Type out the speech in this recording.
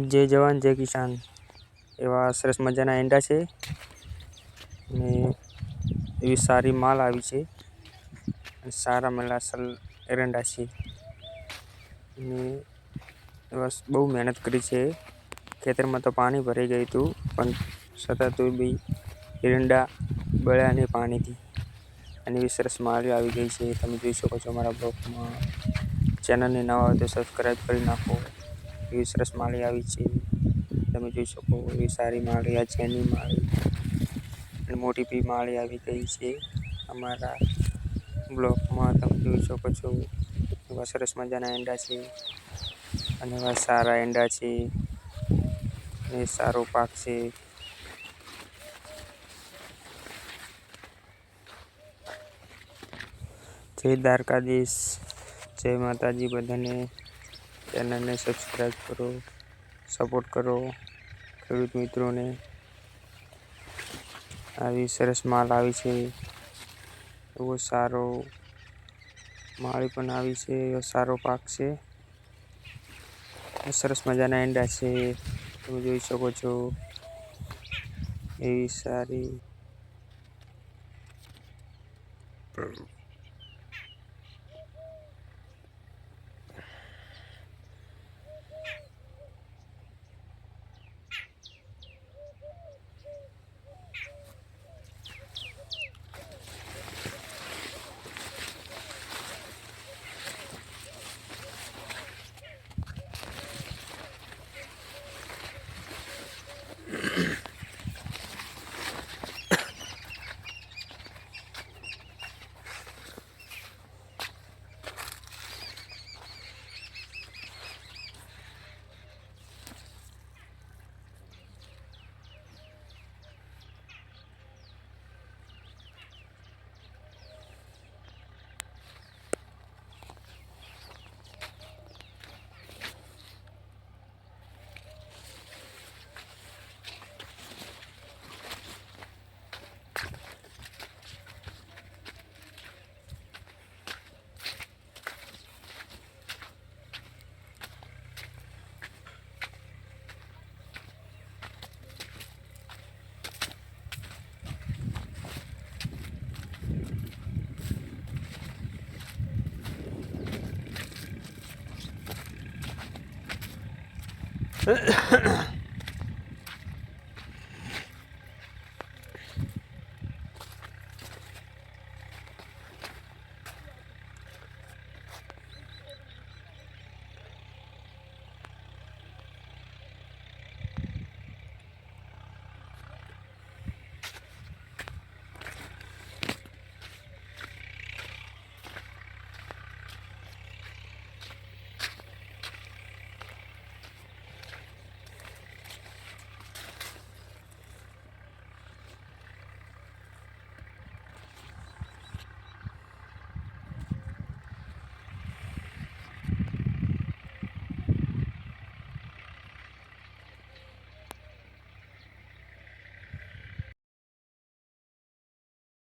જય જવાન, જય કિસાન. એવા સરસ મજાના એંડા છે. અને એવી સારી માલ આવી છે. સારા મેલા સલ એરંડા છે. અને એવા બહુ મહેનત કરી છે. ખેતરમાં તો પાણી ભરાઈ ગયું હતું, પણ છતાં તો બી એરંડા બળ્યા નહીં પાણીથી. અને એવી સરસ માલ આવી ગઈ છે. તમે જોઈ શકો છો અમારા બ્લોગમાં. ચેનલને નવા હોય તો સબસ્ક્રાઈબ કરી નાખો. એવી સરસ માળી આવી છે. તમે જોઈ શકો એવી સારી માળી, આ જેની માળી. અને મોટી બી માળી આવી ગઈ છે અમારા બ્લોકમાં. તમે જોઈ શકો છો એવા સરસ મજાના એંડા છે અને એવા સારા એંડા છે અને સારો પાક છે. જય દ્વારકાધીશ, જય માતાજી બધાને. ચેનલને સબસ્ક્રાઈબ કરો સપોર્ટ કરો, ખેડૂત મિત્રોને. આવી સરસ માલ આવી છે. એવો સારો માળી પણ આવી છે, એવો સારો પાક છે. સરસ મજાના એંડા છે, તમે જોઈ શકો છો. એવી સારી 呃。